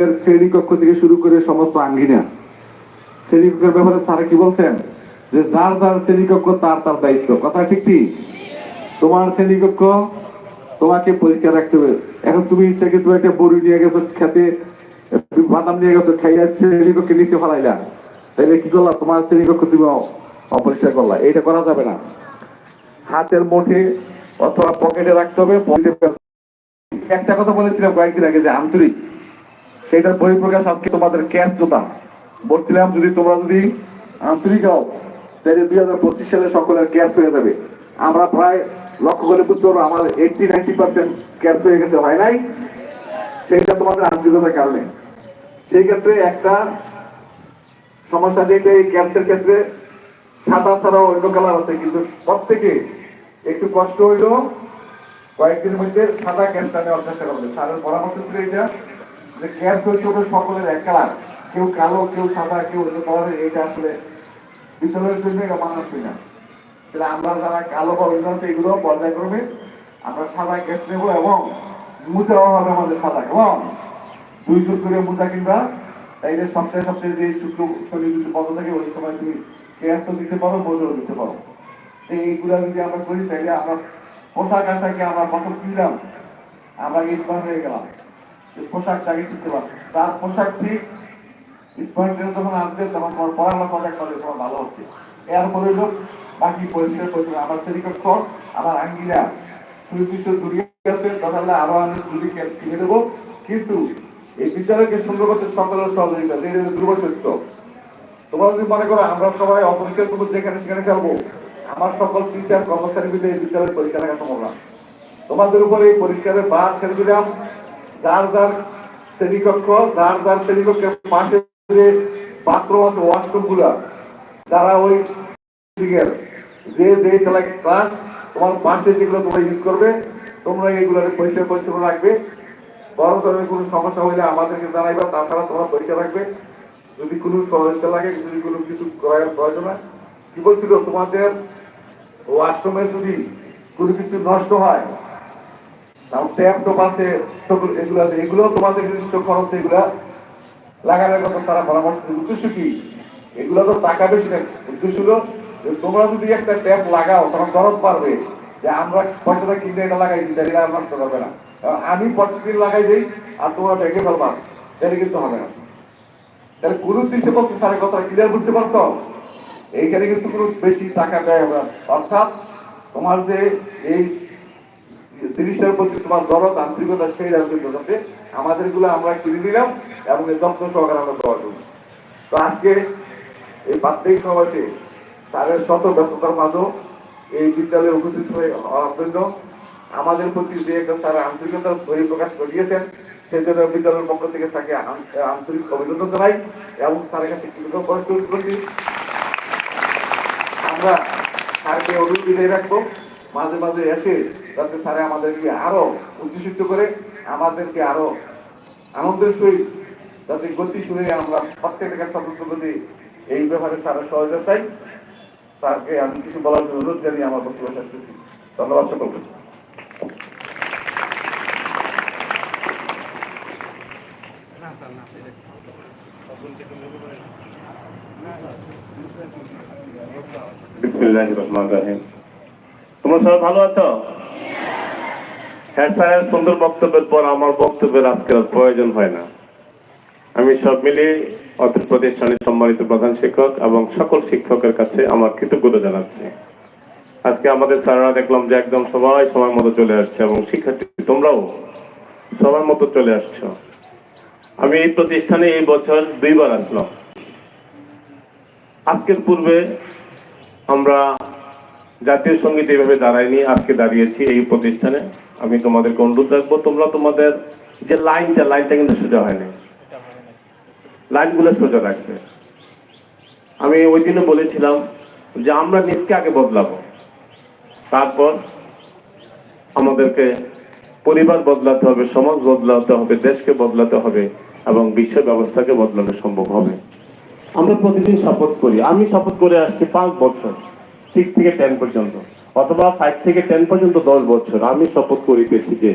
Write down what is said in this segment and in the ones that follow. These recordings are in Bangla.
শ্রেণীকক্ষ থেকে শুরু করে সমস্ত আঙ্গিনা। শ্রেণীকক্ষের ব্যাপারে স্যার কি বলছেন? যে যার যার শ্রেণীকক্ষ তার তার দায়িত্ব। কথা ঠিক কি? তোমার শ্রেণীকক্ষ তোমাকে পরীক্ষা রাখতে হবে। এখন তুমি ইচ্ছাকে তুমি একটা বড়ি নিয়ে গেছো খেতে বাদাম নিয়ে গেছো, খাইয়া শ্রেণীকক্ষে নিচে ফেলাইলা। তাইলে কি করলা? তোমার শ্রেণীকক্ষ তুমি অপরিষ্কার করলা। এইটা করা যাবে না। হাতের মুঠে অথবা পকেটে রাখতে হবে। একটা কথা বলেছিলাম কয়েকদিন আগে যে আন্তরিক। সেটার বহিঃপ্রকাশ আজকে তোমাদের ক্যাশ জোতা। বলছিলাম যদি তোমরা যদি আন্তরিক হও, তাহলে দুই হাজার পঁচিশ সালে সকলের ক্যাশ হয়ে যাবে। আমরা প্রায় লক্ষ্য করে বুঝতে পারব আমার এইটটি নাইনটি পার্সেন্ট ক্যাশ হয়ে গেছে, হয় নাই? সেইটা তোমাদের আন্তরিকতার কারণে। সেই ক্ষেত্রে একটা সমস্যা যেটা এই ক্যান্সের ক্ষেত্রে সাদা ছাড়াও অন্য কালার আছে, কিন্তু প্রত্যেকে একটু কষ্ট হইল কয়েকদিনের মধ্যে সাদা ক্যাশটা নেওয়ার চেষ্টা করবে। স্যারের পরামর্শ ছিল এটা। যে ক্যাশ হচ্ছে সকলের এক কালার। কেউ কালো, কেউ সাদা, কেউ অন্য কালারের এইটা আসলে বিদ্যালয়ের জন্য এটা মানানসই না। তাহলে আমরা যারা কালো বা অন্য এগুলো পর্যায়ক্রমে আমরা সাদা ক্যাশ নেব এবং মুদ্রাও হবে আমাদের সাদা এবং দুই জোর করে মোজা কিনবা তাইলে সপ্তাহে সপ্তাহে যে শুক্র, শনি যদি বন্ধ থাকে, ওই সময় তুমি তো দিতে পারো, মোজাও দিতে পারো। তো এইগুলা যদি আমরা করি, তাইলে আমরা পোশাক আশাকে আমরা কখন কিনলাম, আমরা স্মার্ট হয়ে গেলাম। পোশাকটাকে কিনতে পারব। তার পোশাক ঠিক স্মার্টের যখন আসবে, তখন তোমার পড়াশোনা প্রজেক্ট করে তোমার ভালো হচ্ছে। এরপরে হলো বাকি পরিষ্কার পরিচ্ছন্ন। আমার শ্রেণীকক্ষ, আমার আঙ্গিলা সুনির্দিষ্ট দূরে আছে তাহলে আরও আমি দূরে কিনে দেবো। কিন্তু এই বিদ্যালয়কে সুন্দর করতে সকলের সহযোগিতা হলো ধ্রুব তোমরা যদি মনে করো, আমরা সবাই অপরিষ্কার করব, যেখানে সেখানে খেলব, আমার সকল টিচার কর্মচারী মিলে এই বিদ্যালয়ের পরীক্ষা রাখা সম্ভব না তোমাদের উপরে এই পরিষ্কারের বাদ ছেড়ে দিলাম। যার যার শ্রেণীকক্ষ, যার যার শ্রেণীকক্ষের পাশে যে বাথরুম আছে ওয়াশরুমগুলা, যারা ওই যে যে ক্লাস তোমার পাশে যেগুলো তোমরা ইউজ করবে, তোমরা এইগুলো পরিষ্কার পরিচ্ছন্ন রাখবে। বড় ধরনের কোনো সমস্যা হলে আমাদেরকে জানাইবা, তাছাড়া তোমরা পরীক্ষা রাখবে। যদি কোনো সহযোগিতা লাগে, যদি কোনো কিছু করার প্রয়োজন হয়। কি বলছিল তোমাদের? ওয়াশরুমে যদি কোনো কিছু নষ্ট হয় তাও ট্যাপ টপ আছে এগুলো আছে এগুলো তোমাদের নিজস্ব খরচ, এগুলা লাগানোর কথা তারা পরামর্শ উদ্দেশ্য কি? এগুলো তো টাকা বেশি না। উদ্দেশ্য হলো তোমরা যদি একটা ট্যাপ লাগাও, তখন গরম পারবে যে আমরা পয়সাটা কিনে এটা লাগাই দিই তাহলে আর নষ্ট করবে না। কারণ আমি প্রত্যেকদিন লাগাই দিই, আর তোমরা ভেঙে ফেলবা। তাহলে কিন্তু হবে না। তাহলে কোন উদ্দেশ্যে বলছে স্যারের কথা ক্লিয়ার বুঝতে পারছ? এইখানে কিন্তু কোনো বেশি টাকা ব্যয় হবে অর্থাৎ তোমার যে এই জিনিসটার প্রতি তোমার দরদ, আন্তরিকতা সেই রাখবে যাতে আমাদেরগুলো আমরা কিনে নিলাম এবং যত্ন সহকারে আমরা দেওয়ার জন্য। তো আজকে এই প্রাত্যহিক সমাবেশে তাদের শত ব্যস্ততার মাঝেও এই বিদ্যালয়ে উপস্থিত হয়ে হওয়ার জন্য আমাদের প্রতি যে একটা তারা আন্তরিকতার বই প্রকাশ করিয়েছেন সেজন্য বিদ্যালয়ের পক্ষ থেকে তাকে আন্তরিক অভিনন্দন জানাই এবং তার কাছে কৃতজ্ঞ প্রস্তুত করছি। আমরা স্যারকে অনুরোধ বিদায় রাখব। মাঝে মাঝে এসে যাতে স্যারে আমাদেরকে আরও উচ্চশিত করে, আমাদেরকে আরও আনন্দের সহিত যাতে গতি শুনে আমরা প্রত্যেকটা সদস্য প্রতি এই ব্যাপারে স্যারের সহযোগিতা চাই। স্যারকে আমি কিছু বলার জন্য অনুরোধ জানিয়ে আমার বক্তব্য করছি। ধন্যবাদ সকলকে। বিসমিল্লাহির রহমানির রহিম। তোমরা সবাই ভালো আছো? হ্যাঁ স্যারের সুন্দর বক্তব্যের পর আমার বক্তব্যের আজকের প্রয়োজন হয় না। আমি সব মিলিয়ে অত্র প্রতিষ্ঠানের সম্মানিত প্রধান শিক্ষক এবং সকল শিক্ষকের কাছে আমার কৃতজ্ঞতা জানাচ্ছি। আজকে আমাদের স্যাররা দেখলাম যে একদম সবাই সময় মতো চলে আসছে এবং শিক্ষার্থী তোমরাও সময় মতো চলে আসছো। আমি এই প্রতিষ্ঠানে এই বছর দুইবার আসলাম। আজকের পূর্বে আমরা জাতীয় সংগীত এইভাবে দাঁড়ায়নি, আজকে দাঁড়িয়েছি এই প্রতিষ্ঠানে। আমি তোমাদেরকে অনুরোধ রাখব, তোমরা তোমাদের যে লাইনটা লাইনটা কিন্তু সোজা হয়নি। লাইনগুলো সোজা রাখবে। আমি ওই দিনও বলেছিলাম যে আমরা নিজকে আগে বদলাবো। তারপর আমাদেরকে পরিবার বদলাতে হবে, সমাজ বদলাতে হবে, দেশকে বদলাতে হবে এবং বিশ্ব ব্যবস্থাকে বদলানো সম্ভব হবে। আমরা প্রতিদিন শপথ করি। আমি শপথ করে আসছি পাঁচ বছর। সিক্স থেকে টেন পর্যন্ত, অথবা ফাইভ থেকে টেন পর্যন্ত দশ বছর। আমি শপথ করিতেছি যে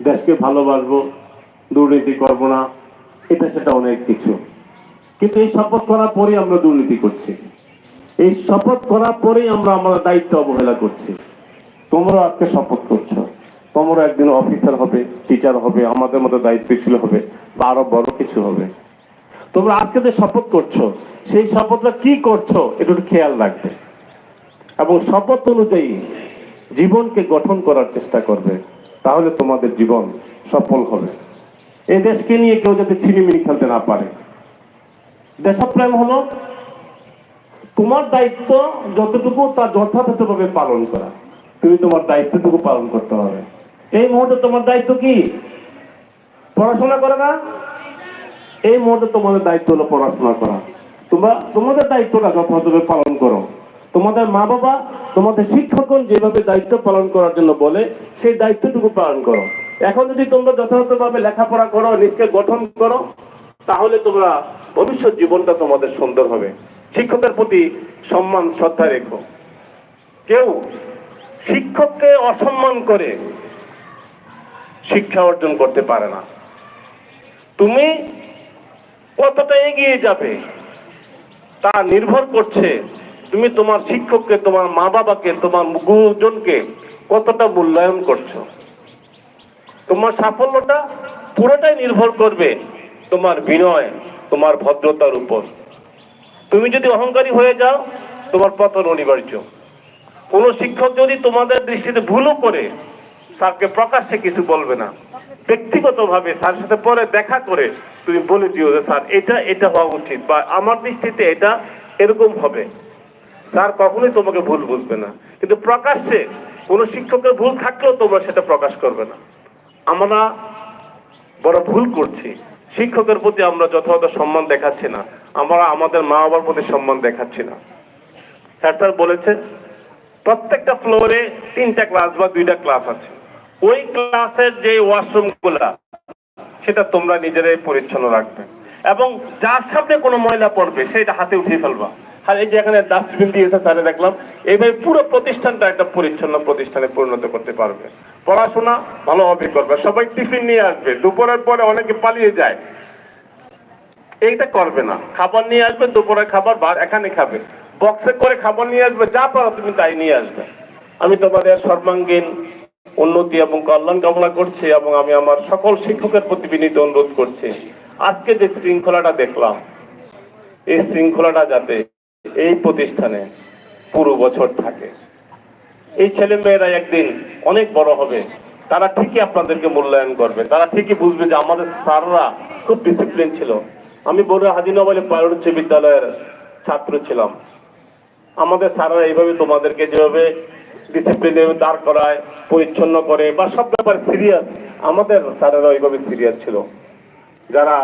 দেশকে ভালোবাসবো, দুর্নীতি করব না, এটা সেটা অনেক কিছু। কিন্তু এই শপথ করার পরেই আমরা দুর্নীতি করছি। এই শপথ করার পরেই আমরা আমাদের দায়িত্ব অবহেলা করছি। তোমরা আজকে শপথ করছ। তোমরা একদিন অফিসার হবে টিচার হবে, আমাদের মতো দায়িত্বশীল হবে, বা আরও বড় কিছু হবে। তোমরা আজকে যে শপথ করছ, সেই শপথটা কি করছ, একটু খেয়াল রাখবে। এবং শপথ অনুযায়ী জীবনকে গঠন করার চেষ্টা করবে, তাহলে তোমাদের জীবন সফল হবে। এই দেশকে নিয়ে কেউ যাতে ছিনিমিনি খেলতে না পারে। দেশপ্রেম হলো তোমার দায়িত্ব যতটুকু, তা যথাযথভাবে পালন করা। তুমি তোমার দায়িত্বটুকু পালন করতে হবে। এই মুহূর্তে তোমার দায়িত্ব কি? পড়াশোনা করে না? এই মুহূর্তে তোমাদের দায়িত্ব হলো পড়াশোনা করা। তোমরা, তোমাদের দায়িত্বটা যথাযথভাবে পালন করো। তোমাদের মা বাবা তোমাদের শিক্ষকগণ যেভাবে দায়িত্ব পালন করার জন্য বলে, সেই দায়িত্বটুকু পালন করো। এখন যদি তোমরা যথাযথভাবে লেখাপড়া করো, নিজকে গঠন করো, তাহলে তোমরা ভবিষ্যৎ জীবনটা তোমাদের সুন্দর হবে। শিক্ষকের প্রতি সম্মান, শ্রদ্ধা রেখো। কেউ শিক্ষককে অসম্মান করে শিক্ষা অর্জন করতে পারে না। তুমি কতটা এগিয়ে যাবে, তা নির্ভর করছে তুমি তোমার শিক্ষককে, তোমার মা বাবাকে, তোমার গুরুজনকে কতটা মূল্যায়ন করছ? তোমার সাফল্যটা পুরোটাই নির্ভর করবে তোমার বিনয়, তোমার ভদ্রতার উপর। তুমি যদি অহংকারী হয়ে যাও, তোমার পতন অনিবার্য। কোন শিক্ষক যদি তোমাদের দৃষ্টিতে ভুলও করে, স্যারকে প্রকাশ্যে কিছু বলবে না। ব্যক্তিগতভাবে স্যার সাথে পরে দেখা করে তুমি বলে দিও যে, স্যার, এটা এটা হওয়া উচিত বা আমার দৃষ্টিতে এটা এরকম হবে। স্যার, কখনোই তোমাকে ভুল বুঝবে না। কিন্তু প্রকাশ্যে কোনো শিক্ষকের ভুল থাকলেও তোমরা সেটা প্রকাশ করবে না। আমরা বড় ভুল করছি। শিক্ষকের প্রতি আমরা যথাযথ সম্মান দেখাচ্ছি না। আমরা আমাদের মা বাবার প্রতি সম্মান দেখাচ্ছি না। স্যার স্যার বলেছে, প্রত্যেকটা ফ্লোরে তিনটা ক্লাস বা দুইটা ক্লাস আছে। ওই ক্লাসের যে ওয়াশরুমগুলা সেটা তোমরা নিজেরাই পরিচ্ছন্ন রাখবে। এবং যার সামনে কোনো ময়লা পড়বে, সেটা হাতে উঠিয়ে ফেলবা। আর এই যে ডাস্টবিন দিয়েছে স্যারে দেখলাম এইভাবে পুরো প্রতিষ্ঠানটা একটা পরিচ্ছন্ন প্রতিষ্ঠানে পরিণত করতে পারবে। পড়াশোনা ভালোভাবে করবে সবাই টিফিন নিয়ে আসবে, দুপুরের পরে অনেকে পালিয়ে যায়। এইটা করবে না। খাবার নিয়ে আসবে দুপুরে খাবার এখানে খাবে। বক্সে করে খাবার নিয়ে আসবে, যা পারো তুমি তাই নিয়ে আসবে। আমি তোমাদের সর্বাঙ্গীন উন্নতি এবং কল্যাণ কামনা করছি এবং আমি আমার সকল শিক্ষকের প্রতি বিনীত অনুরোধ করছি। আজকে যে শৃঙ্খলাটা দেখলাম, এই শৃঙ্খলাটা যাতে এই প্রতিষ্ঠানে পুরো বছর থাকে। এই ছেলে মেয়েরা একদিন অনেক বড় হবে, তারা ঠিকই আপনাদেরকে মূল্যায়ন করবে, তারা ঠিকই বুঝবে যে আমাদের স্যাররা খুব ডিসিপ্লিন ছিল। আমি বড় হাজিনবালে পায়র উচ্চ বিদ্যালয়ের ছাত্র ছিলাম। আমাদের স্যাররা এইভাবে তোমাদেরকে যেভাবে ডিসিপ্লিনে দাঁড় করায়, পরিচ্ছন্ন করে বা সব ব্যাপারে সিরিয়াস আমাদের স্যারেরা ওইভাবে সিরিয়াস ছিল। যারা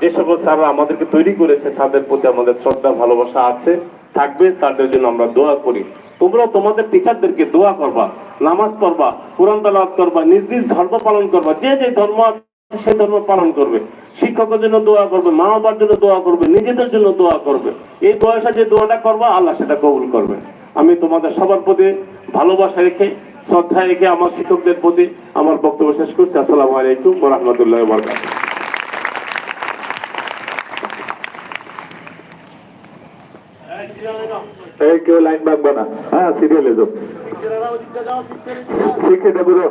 যে সকল স্যাররা আমাদেরকে তৈরি করেছে তাদের প্রতি আমাদের শ্রদ্ধা, ভালোবাসা আছে, থাকবে তাদের জন্য আমরা দোয়া করি। তোমরা তোমাদের টিচারদেরকে দোয়া করবা, নামাজ পড়বা, কোরআন তালাওয়াত করবা, নিজ নিজ ধর্ম পালন করবা, যে যে ধর্ম আছে সে ধর্ম পালন করবে। শিক্ষকের জন্য দোয়া করবে মা বাবার জন্য দোয়া করবে, নিজেদের জন্য দোয়া করবে। এই বয়সে যে দোয়াটা করবা, আল্লাহ সেটা কবুল করবে। আমি তোমাদের সবার প্রতি ভালোবাসা রেখে, শ্রদ্ধা রেখে আমার শিক্ষকদের প্রতি আমার বক্তব্য শেষ করছি। আসসালামু আলাইকুম রহমতুল্লাহ বরকাত এই কেউ লাইন ভাঙবে না। হ্যাঁ সিরিয়ালে যাও। শিক্ষিত পুরো